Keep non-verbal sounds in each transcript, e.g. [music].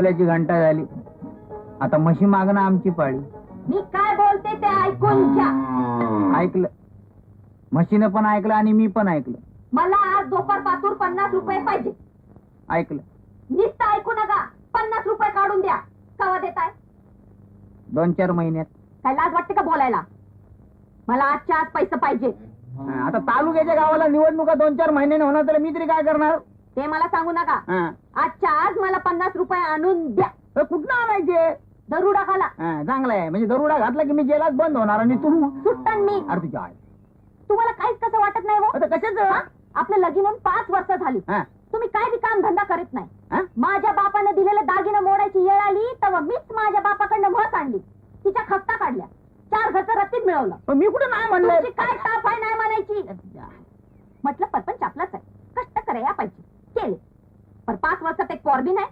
उगवल्याची घंटा झाली. आता म्हशी मागणं आमची पाळी. मी काय बोलते ते ऐकून घ्या. ऐकलं. म्हशीनं पण ऐकलं आणि मी पण ऐकलं. मला आज दोपर पातूर पन्नास रुपये पाहिजे. ऐकलं. नुसतं ऐकू नका. पन्नास रुपये काढून द्या. कवा देताय? दोन चार महिन्यात. काय लाज वाटते का बोलायला? मला आजच्या आज पैसे पाहिजे. हा, आता तालुक्याच्या गावाला निवडणुका दोन चार महिन्याने होणार तर मी तरी काय करणार? ते मला सांगू नका. हा. आजच्या आज मला पन्नास रुपये आणून द्या. तर कुठनं आणायचे? दरुडा खाला. हा, चांगलं आहे. म्हणजे दरोडा घातला की मी जेलात बंद होणार आणि तू सुट्टन मी. अरे तुझ्या आई. तुम्हाला काहीच कसं वाटत नाही हो? आता कशाच? आपलं लगीन होऊन पाच वर्ष झाली. तुम्ही काय बी काम धंदा करीत नाही. हा? माझ्या बापाने दिलेलं दागिनं मोडायची वेळ आली तेव्हा मीच माझ्या बापाकडनं म्हस आणली. तिच्या खस्ता काढल्या. चार घरचं रत्तीत मिळवलं. मी कुठं नाही म्हणलं तुमची काय ताप आहे नाही म्हणायची? म्हटलं परपंच आपलाच आहे. कष्ट करे या पाहिजे. केले पण पाच वर्षात एक पोर बी नाही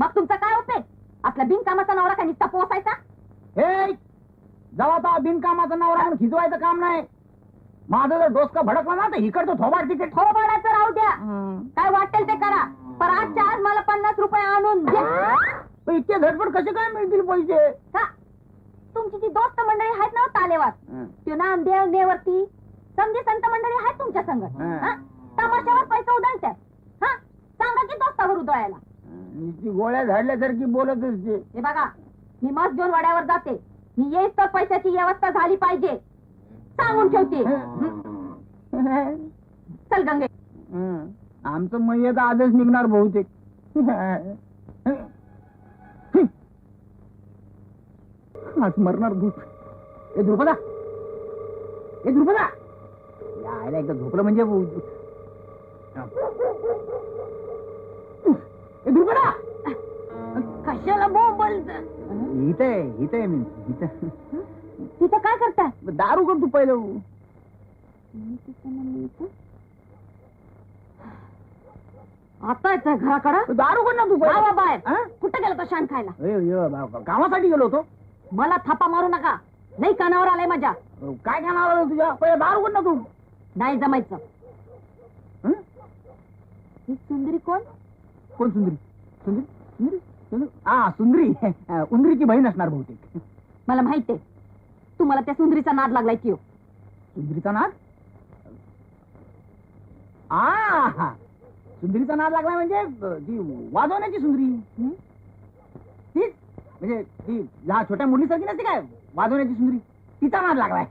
मग तुमचा काय उपयोग आपला बिनकामाचा नवरा काय नुसता पोसायचा? हे जेव्हा तो बिनकामाचा नवरा म्हणून खिजवायचं काम नाही. माझं जर डोसका भडकला ना तर इकडचं थोबाड तिकीट थोबाडाचं राहू द्या. काय वाटेल ते करा. पण आजच्या आज मला पन्नास रुपये आणून द्या. पण इतके झटपट कसे काय मिळतील पैसे? का तुमची ती दोस्त मंडळी आहेत ना हो तालेवात त्यो नामदेव नेवरती समजे संत मंडळी आहेत तुमच्या संग. हं. हा? तमाशावर पैसे उधळतात हा सांगा की दोस्तावर उधळायला नुसती गोळ्या झाडल्यासारखी बोलत असते. हे बघा मी मस्त घेऊन वाड्यावर जाते. मी येईस तर पैशाची व्यवस्था झाली पाहिजे. सांगून ठेवते. चल गंगे. हं. आमचं मयत आजच निघणार बहुतेक. आज मरणार भूत ए ध्रुपदा ए ध्रुपदा यायला एकदा झोपलं म्हणजे. ए कशाला बोंबल इथं आहे इथं आहे मी इथं तिथं काय करताय दारू कर तू पहिलं आता येतोय घराकडं दारू कर ना तू बाबा पहिलं बाहेर हं? कुठं गेलो तो शान खायला ए, ए, बा- कामासाठी गेलो होतो मला थापा मारू नका नाही कानावर आलाय माझ्या काय खाणार आलं तुझ्या पहिलं दारू कर ना तू नाही जमायचं हं? ही सुंदरी कोण कोण सुंदरी? सुंदरी? सुंदरी? सुंदरी? हा सुंदरी. अं, [laughs] उंदरीची बहीण असणार बहुतेक. मला माहितीये तुम्हाला त्या सुंदरीचा नाद लागलाय की हो. सुंदरीचा नाद? आ सुंदरीचा नाद लागला म्हणजे अं, ती वाजवण्याची सुंदरी. हं? तीच म्हणजे ती लहान छोट्या मुलीसारखी नसते काय? वाजवण्याची सुंदरी. तिचा नाद लागलाय.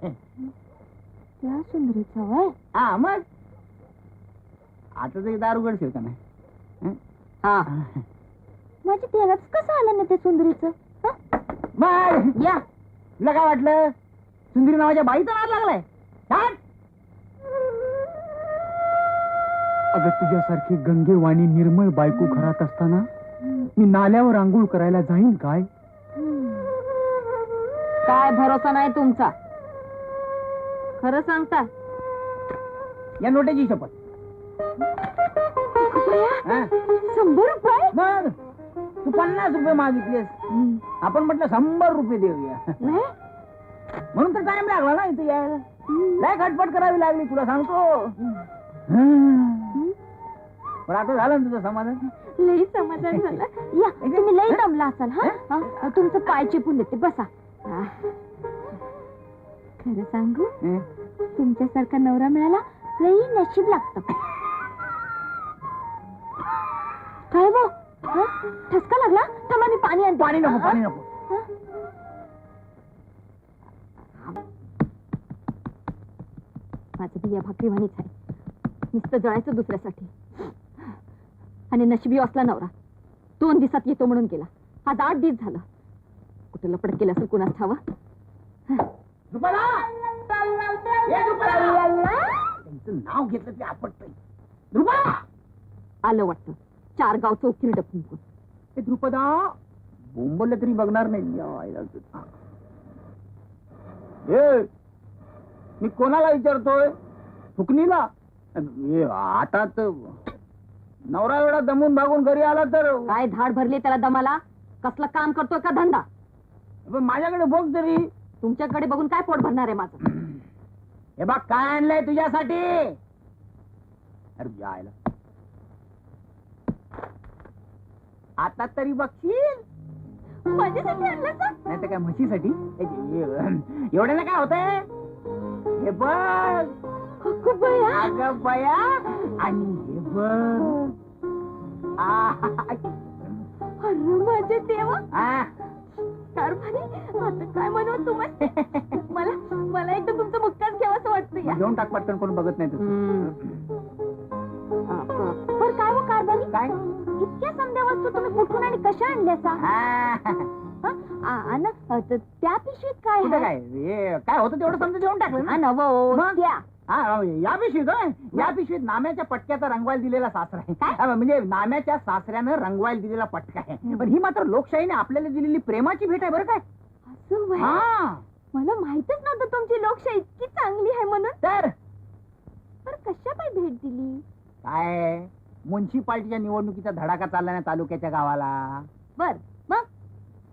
त्या सुंदरीचा वय? हा मग? आता ते दारू गडशील का नाही? हं? हा. माझी तेलाच कसं आलं ना त्या सुंदरीचं? मग या. तुला काय वाटलं? सुंदरी नावाच्या बाईचा नाद लागलाय. काय अगं तुझ्यासारखी गंगेवाणी निर्मळ बायको घरात असताना मी नाल्यावर आंघोळ करायला जाईन काय? काय भरोसा नाही तुमचा? खरं सांगता? या नोट्याची शपथ. शंभर रुपये? मग तू पन्नास रुपये मागितलेस. आपण म्हटलं शंभर रुपये देऊया? म्हणून तर टाइम लागला ना इथे यायला. लय खटपट करावी लागली तुला सांगतो. पण आता झालं ना तुझं समाधान? लई समाधान झालं. या तुम्ही लई दमला असाल हा? तुमचं पाय चिपून देते बसा. खरं सांगू? तुमच्यासारखा नवरा मिळाला लई नशीब लागत. काय हा? ठसका लागला? थांबा मी पाणी आणते. पाणी नको? पाणी नको? माझं बिया भाकरी म्हणीच आहे. नुसतं जळायचं दुसऱ्यासाठी. आणि नशिबी असला नवरा. दोन दिवसात येतो म्हणून गेला. आज आठ दिवस झालं. कुठं लपड केलं असेल कुणास ठावं? रुपाला! ए, रुपाला! त्यांचं नाव घेतलं ते आपटतंय. आलं वाटतं. चार गाव चौकीर डपून ए ध्रुपदा बोंबल तरी बघणार नाही. या आईला तुझं. ए मी कोणाला विचारतोय? फुकणीला? ए, आता नवरा एवढा दमून भागून घरी आला तर काय धाड भरली त्याला दमाला? कसलं काम करतोय का धंदा? पण माझ्याकडे बघ तरी तुमच्याकडे बघून काय पोट भरणार आहे माझं? हे बघ काय आणलंय तुझ्यासाठी? अरे जायला आता तरी बघशील? माझ्यासाठी आणलं का? नाही तर काय म्हशीसाठी? ए, ए, एवढ्याला काय होतंय? हे बघ. अगं बया. अगं बया. आणि हे बघ. आ, अरे माझे देवा. आ, कारभारी आता काय म्हणू तुम्हाला [laughs] मला मला एकदा तुमचं मुक्काच घ्यावं वाटतं या घेऊन टाक पटकन कोण बघत नाही तसं. पण काय हो कारभारी काय? इतक्या समजा वस्तू तुम्ही कुठून आणि कशा आणल्या सा हं? आणि त्या पिशवीत काय आहे? काय? हे काय होतं तेवढं समजा देऊन टाकलं हा ना नव मग? त्या. हा या पिशवीत या पिशवीत नाम्याच्या पटक्याचा रंगवायला दिलेला सासरा आहे? हा, म्हणजे नाम्याच्या सासऱ्यानं रंगवायला दिलेला पटका आहे. पण ही मात्र लोकशाहीने आपल्याला दिलेली प्रेमाची भेट आहे बरं काय? असं व्हय? हा. मला माहितच नव्हतं तुमची लोकशाही इतकी चांगली आहे म्हणून. तर? पण कशा काय भेट दिली? काय? म्युन्सिपाल्टीच्या निवडणुकीचा धडाका चालला ना तालुक्याच्या गावाला. बर मग?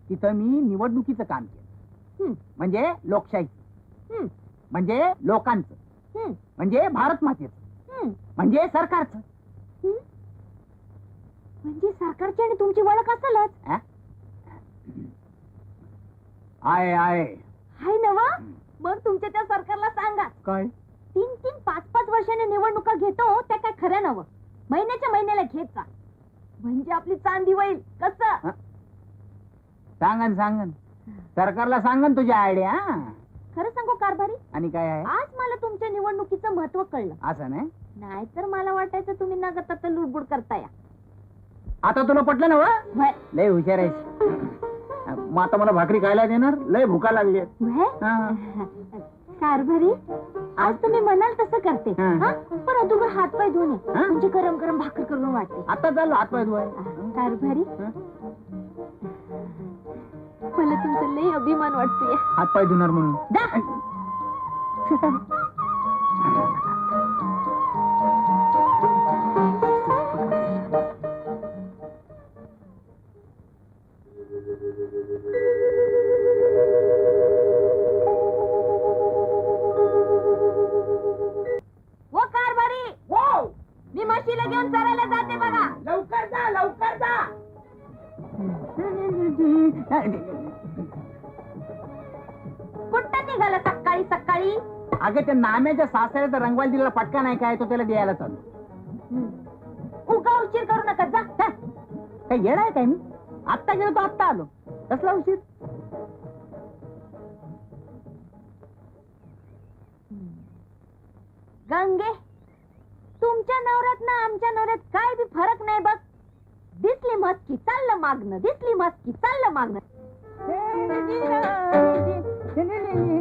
तिथं मी निवडणुकीचं काम केलं. हं, म्हणजे लोकशाही. हं, म्हणजे लोकांचं. हं, म्हणजे भारत मातेचं. हं, म्हणजे सरकारचं. हं. म्हणजे सरकारची आणि तुमची ओळख असेलच? आहे आहे हाय नवा मग तुमच्या त्या सरकारला सांगा. काय? तीन तीन पाच पाच वर्षाने निवडणुका घेतो त्या काय खऱ्या नवं महिन्याच्या महिन्याला घेत जा. म्हणजे आपली चांदी होईल. कसं? सांगन सांगन. सरकारला सांगन तुझ्या आयडिया खरं सांगू कारभारी आणि काय आहे? आज मला तुमच्या निवडणुकीचं महत्त्व कळलं. असं नाही? नाहीतर मला वाटायचं तुम्ही नगत आता लुडबुड करताय. आता तुला पटलं ना व? व्हय. लय हुशार आहेस. मग आता मला भाकरी खायला देणार? लय भुका लागली. व्हय? हा. [laughs] कारभारी आज तुम्ही म्हणाल तसं करते हा. हा? पण अदुगर हात पाय धुवून ये. हा? म्हणजे गरम गरम भाकर करून वाटते आता चाललो हात पाय धुवाय कारभारी मला तुमचा लय अभिमान वाटतोय हात पाय धुणार म्हणून दा. [laughs] निघाला सकाळी सकाळी? अगं त्या नाम्याच्या सासऱ्याचा रंगवायला दिलेला पटका नाही काय तो त्याला द्यायला चालू. उगा उशीर करू नका जा काय काय येणार आहे काय मी? आत्ता गेलो तो आत्ता आलो. कसला उशीर? गंगे तुमच्या नवऱ्यात ना आमच्या नवऱ्यात काय बी फरक नाही बघ. दिसली मस्की चाललं मागणं दिसली मस्की चाललं मागणं.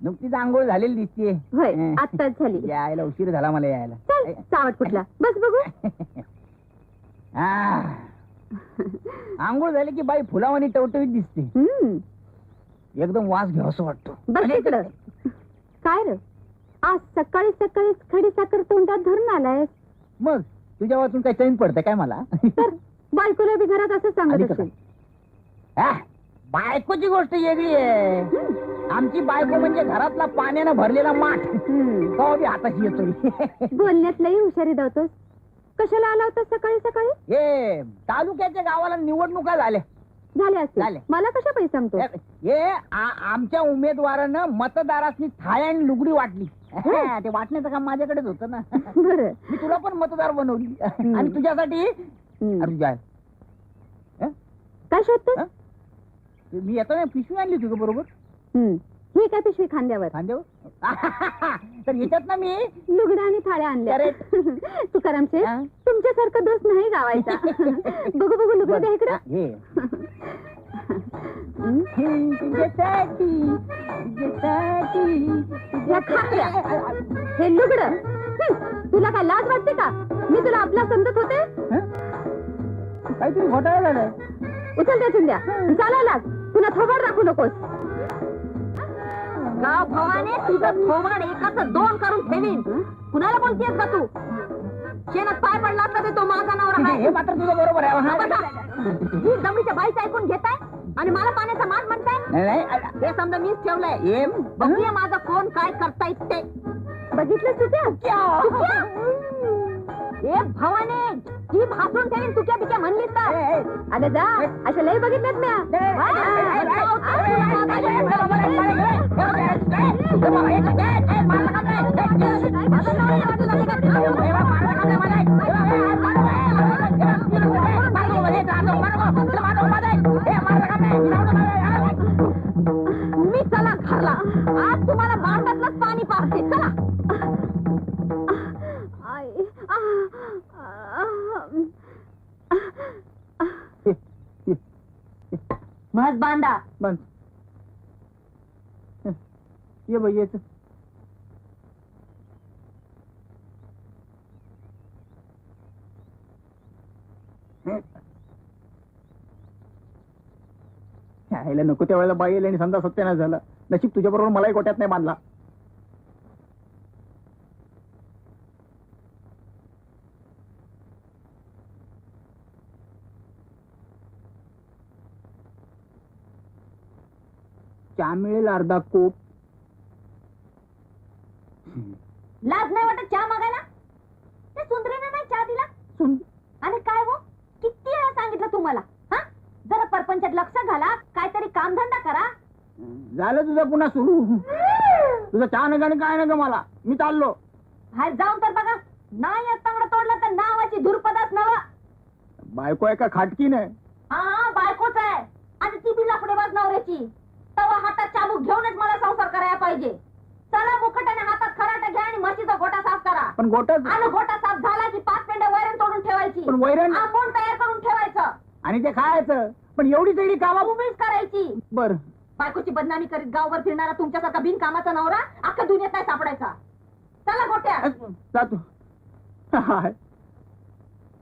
नुकतीच आंघोळ झालेली होय हं. आत्ताच झाली. [laughs] यायला उशीर झाला मला यायला. चल चावट कुठला? बस बघू. [laughs] आंघोळ झाली की बाई फुलावानी टवटवीत दिसते. हम्म. एकदम वास घ्यावा असं वाटतो. बस इकडं. काय र? आज सकाळी सकाळी खडी साखर तोंडात धरून आलाय मग तुझ्या वाचून काय चैन पडतं काय मला? तर बायकोला बी घरात असं आली सांगत का असेल. बायकोची गोष्ट वेगळी आहे. आमची बायको म्हणजे घरातला पाण्यानं भरलेला माठ. तो बी हाताशी येतोय बोलण्यात लई हुशारी दावतोस कशाला आला होता सकाळी सकाळी? हे तालुक्याच्या गावाला निवडणुका झाल्या. झाले झाले. असते मला कशा पैसे सांगतो हे आ- आमच्या उमेदवारानं मतदारासनी थाय आणि लुगडी वाटली. [laughs] ते वाटण्याचं काम माझ्याकडेच होतं ना. [laughs] बर. मी तुला पण मतदार बनवली. आणि तुझ्यासाठी? अरे काय शोधतोस? हं? मी येतो ना पिशवी आणली तुझं बरोबर. हम्म. ही काय पिशवी खांद्यावर? खांद्यावर? [laughs] तर याच्यात ना मी लुगड्या आणि थाळ्या आणल्या. [laughs] तुकाराम शेठ हा? तुमच्यासारखा दोस्त नाही गावायचा. [laughs] बघू बघू लुगडं द्या इकडं. हे हं? तुझ्यासाठी तुझ्यासाठी या खाकऱ्या. हे लुगड. तुला काय लाज वाटते का? मी तुला आपला समजत होते? हं? काहीतरी घोटाळा झालाय. उचल त्या चिंध्या चालायला तुला थोबाड राखू नकोस. गाव भवाने तुझं थोबाड एकाच दोन करून ठेवीन. कुणाला बोलतेस का तू? शेणात पाय पडला असता ते तो माझा नवरा हे मात्र तुझं बरोबर आहे. ही. जमिनीच्या बाईचं ऐकून घेताय? आणि मला पाण्याचा मान म्हणताय? हे समजा मीच ठेवलंय. बघूया माझं कोण काय करतायत ते. बघितलं तुझ्या ए भवाने ही भासून ठेवीन तुक्या बिक्या म्हणलीस तर अरे जा अशा लय बघितल्यात तुम्ही मज बांधा. बंद. ये बाई येत नको त्या वेळेला बाई आली आणि समजा नाही झाला. नशीब तुझ्याबरोबर मलाही गोट्यात नाही बांधला. चहा मिळेल अर्धा कोप. लाज नाही वाटत चहा मागायला? ते सुंदरीने नाही चहा दिला? सुन आणि काय हो? किती वेळा सांगितलं तुम्हाला? हा? जरा परपंचात लक्ष घाला. काहीतरी कामधंदा करा. झालं तुझं पुन्हा सुरू. तुझं चहा नका आणि काय नका मला? मी चाललो. बाहेर जाऊन तर बघा. नाही तांगडा तोडला तर नावाची धुरपदाच नवा. बायको आहे का खाटकी नाही हा बायकोच आहे. आणि ती बी लाकडेबाज नवऱ्याची. तवा हातात चाबूक घेऊनच मला संसार करायला पाहिजे. चला मुकटाने हातात खराटा घ्या आणि म्हशीचा गोटा साफ करा. पण गोटच आणि गोटा साफ झाला की पाच पेंड्या वैरण तोडून ठेवायची. पण वैरण आंबोण तयार करून ठेवायचं. आणि ते खायचं. पण एवढी तेवढी कामा उभीच करायची. बर. बायकोची बदनामी करीत गावभर फिरणारा तुमच्यासारखा बिनकामाचा नवरा अख्खा दुनियेत नाही सापडायचा. चला गोट्या जातो. हाय.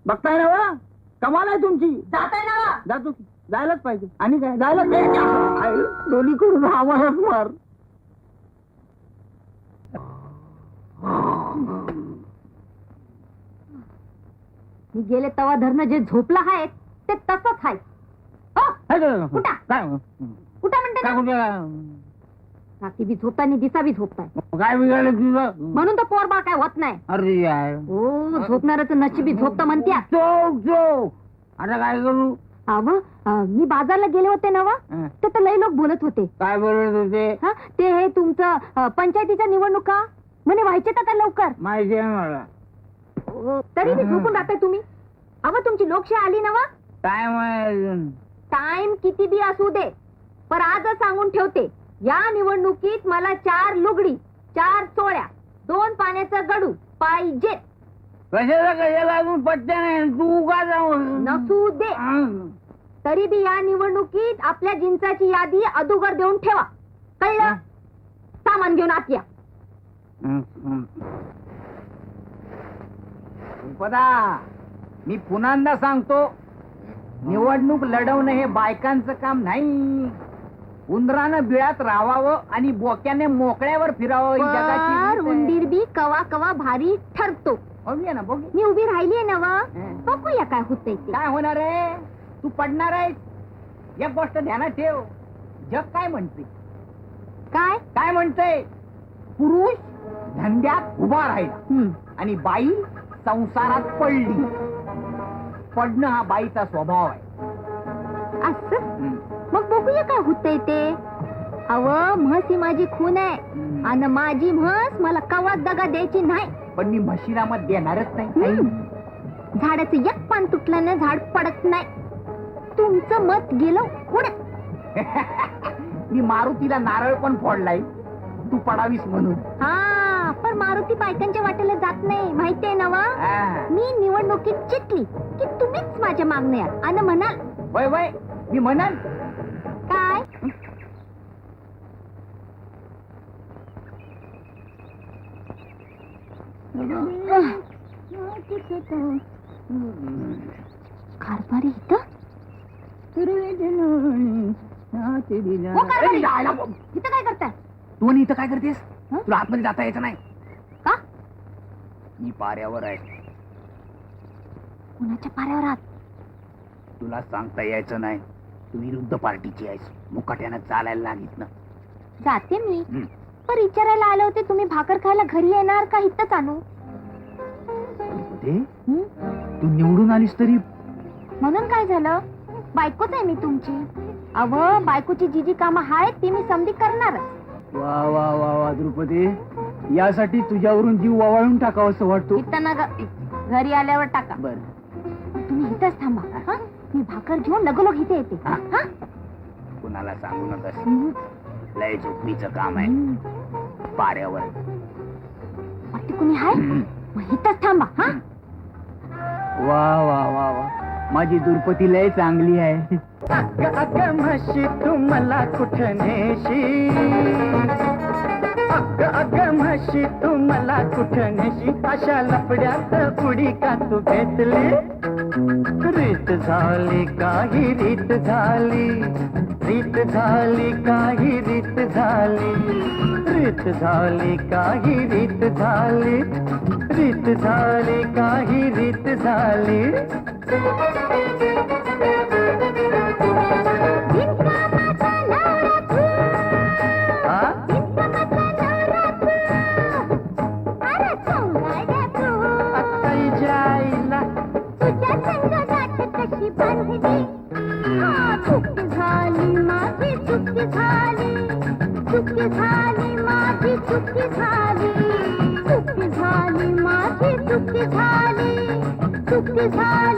बघताय ना वा? कमाल आहे तुमची. जाताय ना जातो की. जायलाच पाहिजे. आणि काय? जायलाच पाहिजे. दोन्ही करून आम्हालाच मार. मी गेले तवा धरणं जे झोपला आहे ते तसंच आहे हो, उठा. काय? उठा म्हणते. कुठे- रात्री बी झोपताय आणि दिसा बी झोपताय. काय बिघडलं तुझं? म्हणून तर पोरबाळ काय होत नाही. अरे यार. ओ झोपणाऱ्याचं नशिबी झोपतं म्हणत्या. चोक चोक. आता काय करू? अव मी बाजारला गेले होते ना वा हं. तर तर लई लोक बोलत होते. काय बोलत होते? हा ते हे तुमचं अ, पंचायतीच्या निवडणुका? म्हणे व्हायचे आता लवकर? माहिती आहे मला. तरी बी झोपून राहताय तुम्ही. अव तुमची लोकशाही आली ना वा अजून. टाइम किती बी असू दे पण आजच सांगून ठेवते या निवडणुकीत मला चार लुगडी चार चोळ्या दोन पाण्याचं गडू पाहिजे कशाला कशाला अजून पट्ट्या नाही? तू का जाऊ नसू दे. तरी बी या निवडणुकीत आपल्या जिंचाची यादी अदुगर देऊन ठेवा. कळलं? सामान घेऊन आत या. पदा मी पुन्हा सांगतो निवडणूक लढवणं हे बायकांचं काम नाही. उंदरानं बिळात राहावं आणि बोक्याने मोकळ्यावर फिरावं ही जगाची पर रीत आहे. उंदीर बी कवा कवा भारी ठरतो. बघूया ना बघू. मी उभी राहिली ना वा हं. बघूया काय होतंय ते. काय होणार आहे? तू पडणार आहे एक गोष्ट ध्यानात ठेव. जग काय म्हणते काय? काय म्हणतंय? पुरुष धंद्यात उभा राहिला. हं. आणि बाई संसारात पडली. पडणं हा बाईचा स्वभाव आहे. असं? मग बघूया काय होतंय ते. अव म्हस ही माझी खून आहे. आणि माझी म्हस मला कवाच दगा द्यायची नाही. पण मी म्हशीला मत देणारच नाही हं. झाडाचं एक पान तुटलं ना झाड पडत नाही. तुमचं मत गेलं उडत [laughs] मी मारुतीला नारळ पण फोडलाय. तू पडावीस म्हणून. हा पण मारुती बायकांच्या वाटेला जात नाही माहितीये ना वा. मी निवडणुकीत चितली की तुम्हीच माझ्या मागण्या आणि म्हणाल. वय वय. मी म्हणाल काय कारभारी इथं? हो, कारभारी. इथं काय करताय? तू आणि इथं काय करतेस? हं? तुला आतमध्ये जाता यायचं नाही. का? मी पाऱ्यावर आहे. कुणाच्या पाऱ्यावर आहात? तुला सांगता यायचं नाही. तू विरुद्ध पार्टीची आहेस. मुकाट्यानं चालायला लागित ना. जाते मी. हं. पण विचारायला आले होते तुम्ही भाकर खायला घरी येणार का इथंच आणू? ते हं? तू निवडून आलीस तरी. म्हणून काय झालं? बायकोच आहे मी तुमची. अव बायकोची जी जी कामं आहेत ती मी समधी करणारच. वा वा वा वा द्रुपदी. यासाठी तुझ्यावरून जीव वावळून टाकावं असं वाटतो. इथं घरी आल्यावर टाका. बर. तुम्ही इथंच थांबा. हं? मी भाकर घेऊन लगोलग इथे येते. हा. हं? कुणाला सांगू नकस हं. लय झोपणीचं काम आहे. हं. पाऱ्यावर. वाटते कुणी हाय? मग इथंच थांबा हा? वा वा वा वा. माझी दुर्पती लय चांगली आहे. अग अग म्हशी तू मला कुठं नेशी अग अग म्हशी तू मला कुठं नेशी अशा लपड्यात उडी का तू घेतली रीत झाली काही रीत झाली. रीत झाली काही रीत झाली. रीत झाली काही रीत झाली. रीत झाली काही रीत झाली. चुकी झाली माझी झाली. झाली माझी झाली. झाली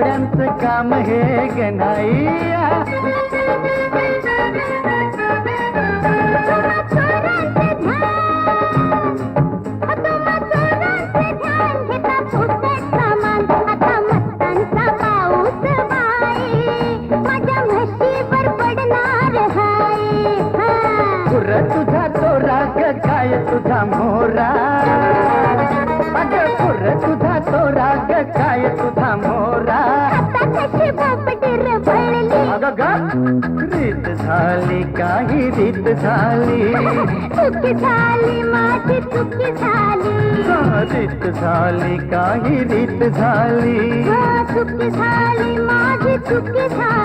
बाया बापड्यांचं काम हे ग रीत झाली. चुकी झाली माझी चुकी झाली. रीत झाली काही रीत झाली. चुकी झाली माझी चुकी झाली.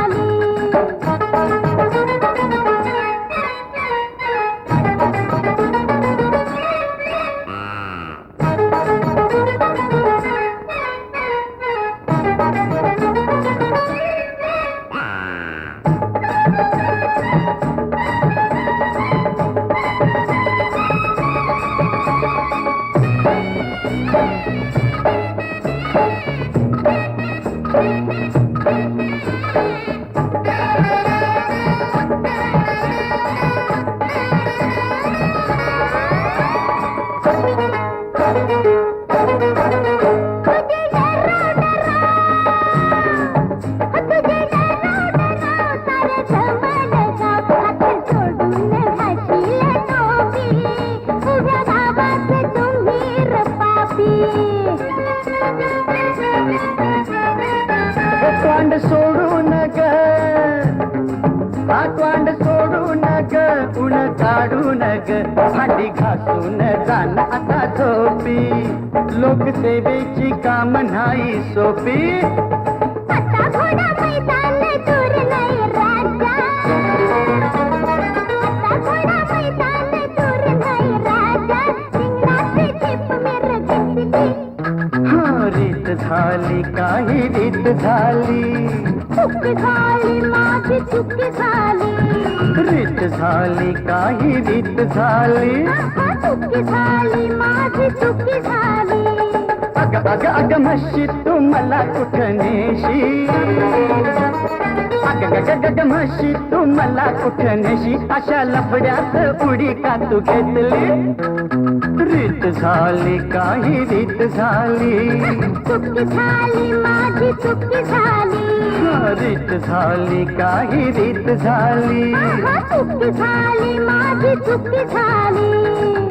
काढू नग भांडी घासून जाण आता झोपी. लोकसेवेची काम नाही सोपी. झाली काही रीत झाली. झाली माझी चुकी. झाली काही रीत झाली. चुकी झाली माझी चुकी झाली. अग अग अग म्हशी तू मला कुठं नेशी अग गग गग म्हशी तू मला कुठं नेशी अशा लफड्यात उडी का तू घेतली? रीत झाली काही रीत झाली. चुकी झाली माझी चुकी झाली. रीत झाली काही रीत झाली. चुकी झाली माझी चुकी झाली.